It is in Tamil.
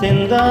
செந்தா